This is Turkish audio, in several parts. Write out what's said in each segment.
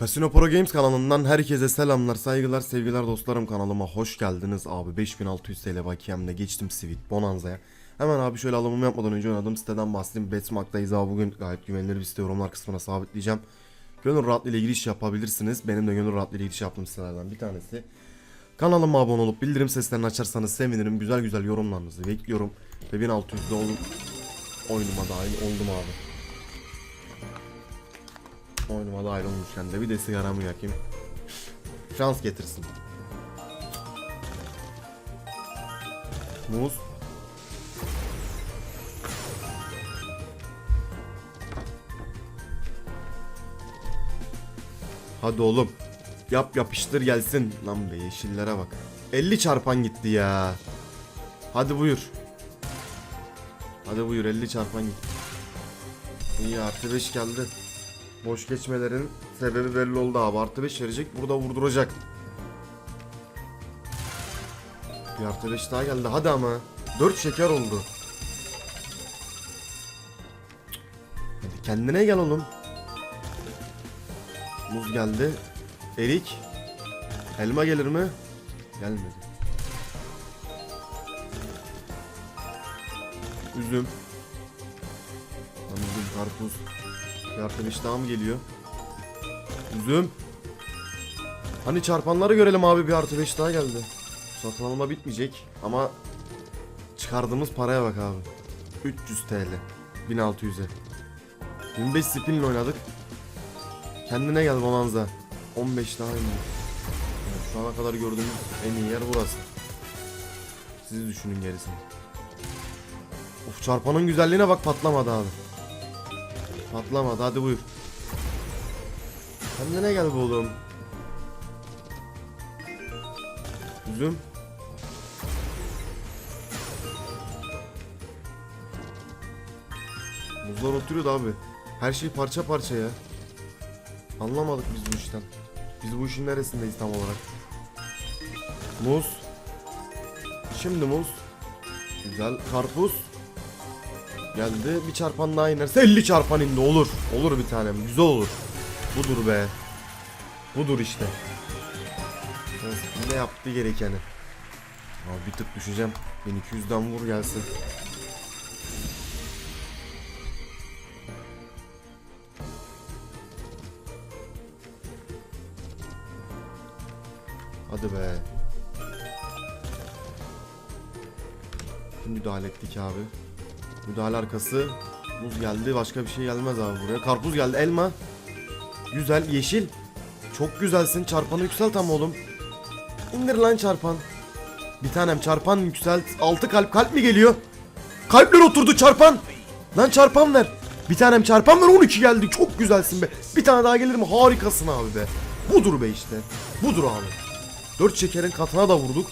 Casino Pro Games kanalından herkese selamlar, saygılar, sevgiler dostlarım kanalıma hoş geldiniz abi. 5600 TL bakiyemle geçtim Sweet Bonanza'ya. Hemen abi şöyle alımımı yapmadan önce oynadığım siteden bahsedeyim. Betmark'tayız abi bugün gayet güvenilir bir site yorumlar kısmına sabitleyeceğim. Gönül rahatlığıyla giriş yapabilirsiniz. Benim de gönül rahatlığıyla giriş yaptığım sitelerden bir tanesi. Kanalıma abone olup bildirim seslerini açarsanız sevinirim. Güzel güzel yorumlarınızı bekliyorum. Ve 1600'de ol oyunuma dahil oldum abi. Oyunuma dahil olmuşken de bir de sigaramı yakayım. Şans getirsin. Muz. Hadi oğlum. Yap yapıştır gelsin. Lan be yeşillere bak. 50 çarpan gitti ya. Hadi buyur. Hadi buyur 50 çarpan gitti. İyi artı 5 geldi. Boş geçmelerin sebebi belli oldu abi. Artı 5 verecek burada vurduracak. Bir artı 5 daha geldi hadi ama. 4 şeker oldu. Hadi kendine gel oğlum. Muz geldi. Erik. Elma gelir mi? Gelmedi. Üzüm. Üzüm, karpuz. Bir beş daha mı geliyor? Üzüm. Hani çarpanları görelim abi bir artı beş daha geldi. Satın alma bitmeyecek ama çıkardığımız paraya bak abi. 300 TL. 1600'e. 25 spinle oynadık. Kendine gel Bonanza. 15 daha indi. Evet, şu ana kadar gördüğümüz en iyi yer burası. Siz düşünün gerisini. Of çarpanın güzelliğine bak patlamadı abi. Patlamadı hadi buyur. Kendine gel be oğlum. Üzüm. Muzlar oturuyordu abi. Her şey parça parça ya. Anlamadık biz bu işten. Biz bu işin neresindeyiz tam olarak? Muz. Şimdi muz. Güzel. Karpuz. Geldi. Bir çarpan daha inerse 50 çarpan indi. Olur. Olur bir tanem. Güzel olur. Budur be. Budur işte. Ne yaptı gerekeni. Abi bir tık düşeceğim. 1200'den vur gelsin. Hadi be. Müdahale ettik abi. Müdahale arkası. Muz geldi. Başka bir şey gelmez abi buraya. Karpuz geldi. Elma. Güzel. Yeşil. Çok güzelsin. Çarpanı yükselt ama oğlum. İndir lan çarpan. Bir tanem çarpan yükselt. Altı kalp. Kalp mi geliyor? Kalpler oturdu çarpan. Lan çarpan ver. Bir tanem çarpan ver 12 geldi. Çok güzelsin be. Bir tane daha gelir mi? Harikasın abi be. Budur be işte. Budur abi. Dört şekerin katına da vurduk.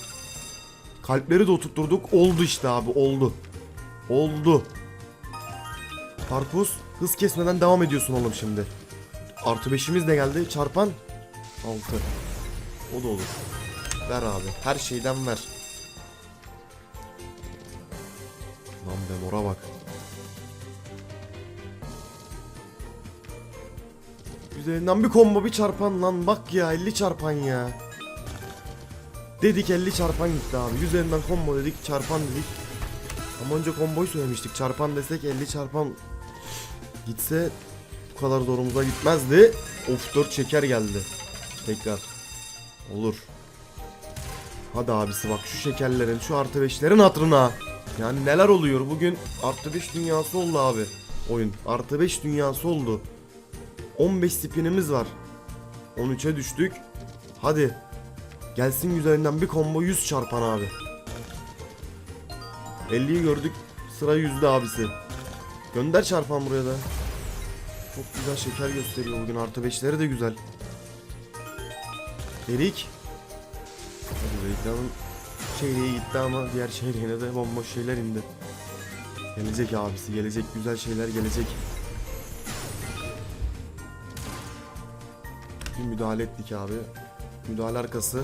Kalpleri de oturtturduk. Oldu işte abi oldu. Oldu. Karpuz hız kesmeden devam ediyorsun oğlum şimdi. Artı beşimiz de geldi. Çarpan. Altı. O da olur. Ver abi. Her şeyden ver. Lan be mora bak. Üzerinden bir combo bir çarpan lan bak ya 50 çarpan ya. Dedik 50 çarpan gitti abi. Üzerinden combo dedik çarpan dedik. Ama önce söylemiştik. Çarpan desek 50 çarpan gitse bu kadar zorumuza gitmezdi. Of 4 şeker geldi. Tekrar. Olur. Hadi abisi bak şu şekerlerin şu artı 5'lerin hatırına. Yani neler oluyor bugün artı 5 dünyası oldu abi. Oyun artı 5 dünyası oldu. 15 spinimiz var. 13'e düştük. Hadi. Gelsin üzerinden bir combo 100 çarpan abi. 50'yi gördük. Sıra yüzde abisi. Gönder çarpan buraya da. Çok güzel şeker gösteriyor bugün. Artı 5'leri de güzel. Erik. Hadi reklamın çeyreği gitti ama diğer çeyreğine de bomboş şeyler indi. Gelecek abisi gelecek. Güzel şeyler gelecek. Bir müdahale ettik abi. Müdahale arkası.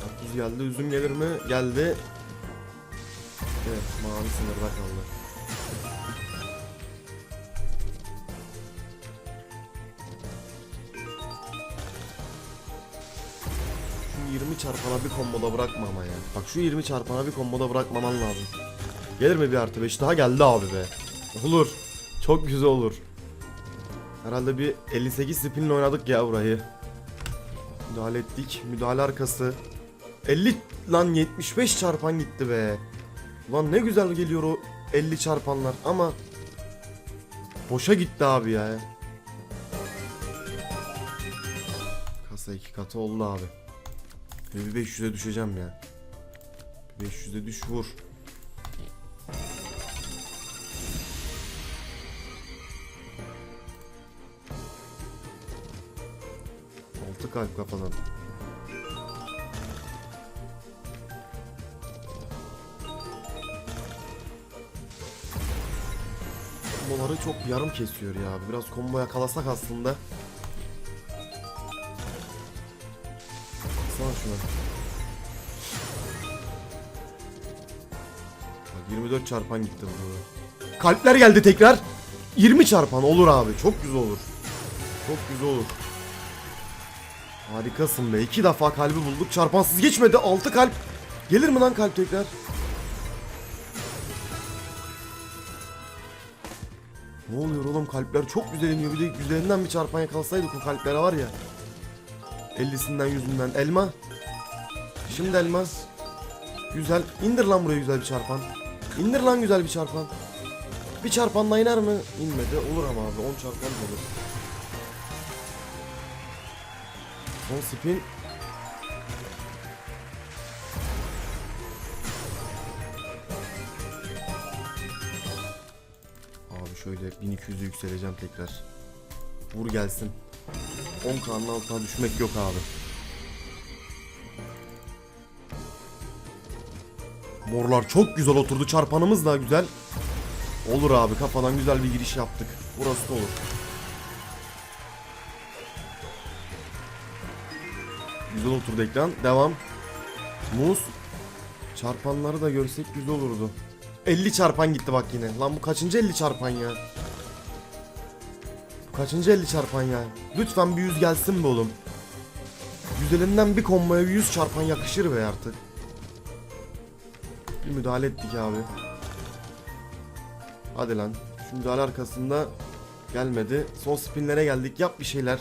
Karpuz geldi. Üzüm gelir mi? Geldi. Evet mavi sınırda kaldı. Şu 20 çarpana bir komboda bırakma ama ya. Bak şu 20 çarpana bir komboda bırakmaman lazım. Gelir mi bir artı 5 daha geldi abi be. Olur. Çok güzel olur. Herhalde bir 58 spinle oynadık ya burayı. Müdahale ettik. Müdahale arkası. 50 lan 75 çarpan gitti be. Lan ne güzel geliyor o 50 çarpanlar ama boşa gitti abi ya. Kasa iki katı oldu abi. Bir 500'e düşeceğim ya. Bir 500'e düş vur. Altı kalp kafadan. Komboları çok yarım kesiyor ya. Biraz combo yakalasak aslında. Baksana şuna. Bak 24 çarpan gitti burada. Kalpler geldi tekrar. 20 çarpan olur abi. Çok güzel olur. Çok güzel olur. Harikasın be. İki defa kalbi bulduk. Çarpansız geçmedi. 6 kalp. Gelir mi lan kalp tekrar? Ne oluyor oğlum kalpler çok güzel iniyor. Bir de güzelinden bir çarpan yakalsaydık o kalplere var ya. 50'sinden 100'ünden elma. Şimdi elma. Güzel. İndir lan buraya güzel bir çarpan. İndir lan güzel bir çarpan. Bir çarpanla iner mi? İnmedi. Olur ama abi 10 çarpan olur. Son spin. Şöyle 1200'e yükseleceğim tekrar. Vur gelsin. 10K'nın altına düşmek yok abi. Morlar çok güzel oturdu. Çarpanımız da güzel. Olur abi kafadan güzel bir giriş yaptık. Burası da olur. Güzel oturdu ekran. Devam. Muz. Çarpanları da görsek güzel olurdu. 50 çarpan gitti bak yine. Lan bu kaçıncı 50 çarpan ya? Bu kaçıncı 50 çarpan ya? Lütfen bir 100 gelsin be oğlum. Güzelinden bir komboya bir 100 çarpan yakışır be artık. Bir müdahale ettik abi. Hadi lan. Şu müdahale arkasında gelmedi. Son spinlere geldik. Yap bir şeyler.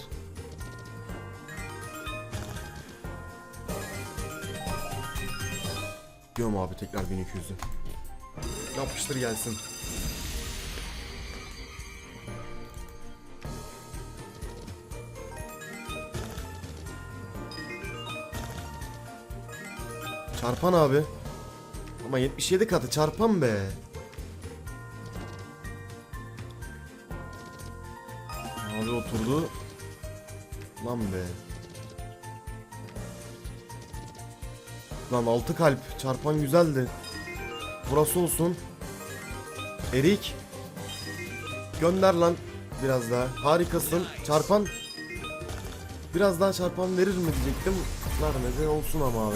Diyorum abi tekrar 1200'ü. Yapıştır gelsin. Çarpan abi. Ama 77 katı çarpan be. Abi oturdu. Lan be. Lan 6 kalp çarpan güzeldi. Burası olsun. Erik. Gönder lan biraz daha. Harikasın. Çarpan. Biraz daha çarpan verir mi diyecektim. Vermedi olsun ama abi.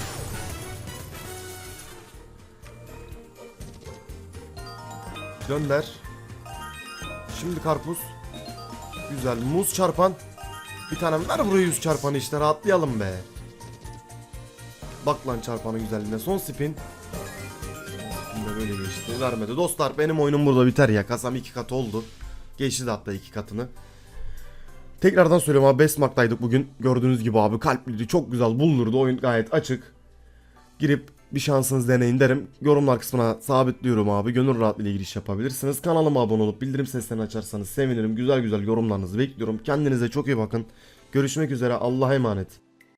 Gönder. Şimdi karpuz. Güzel. Muz çarpan. Bir tane ver buraya yüz çarpanı işte rahatlayalım be. Bak lan çarpanın güzelliğine. Son spin. Böyle geçti. Vermedi. Dostlar benim oyunum burada biter ya. Kasam iki kat oldu. Geçti de hatta iki katını. Tekrardan söylüyorum abi Bestmark'taydık bugün. Gördüğünüz gibi abi kalpliydi. Çok güzel bulunurdu. Oyun gayet açık. Girip bir şansınız deneyin derim. Yorumlar kısmına sabitliyorum abi. Gönül rahatlığıyla giriş yapabilirsiniz. Kanalıma abone olup bildirim seslerini açarsanız sevinirim. Güzel güzel yorumlarınızı bekliyorum. Kendinize çok iyi bakın. Görüşmek üzere. Allah'a emanet.